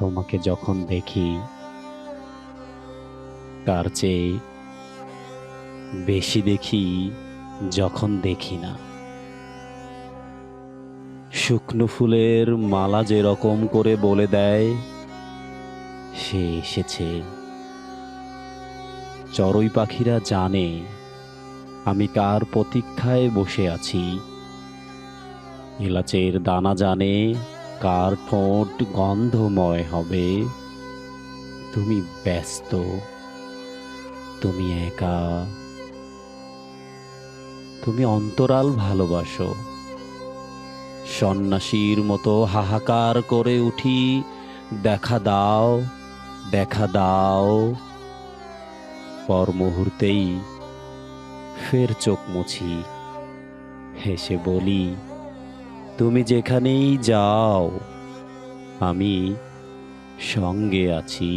তোমাকে যখন দেখি, তার চেয়ে বেশি দেখি যখন দেখি না। শুকনো ফুলের মালা যেরকম করে বলে দেয়, সে এসেছে। চড়ুই পাখিরা জানে, আমি কার প্রতীক্ষায় বসে আছি। এলাচের দানা জানে কার ঠোঁট গন্ধময় হবে। তুমি ব্যস্ত, তুমি একা, তুমি অন্তরাল ভালোবাসো। সন্ন্যাসীর মতো হাহাকার করে উঠি, দেখা দাও দেখা দাও। পর মুহূর্তেই ফের চোখ মুছি, হেসে বলি তুমি যেখানেই যাও আমি সঙ্গে আছি।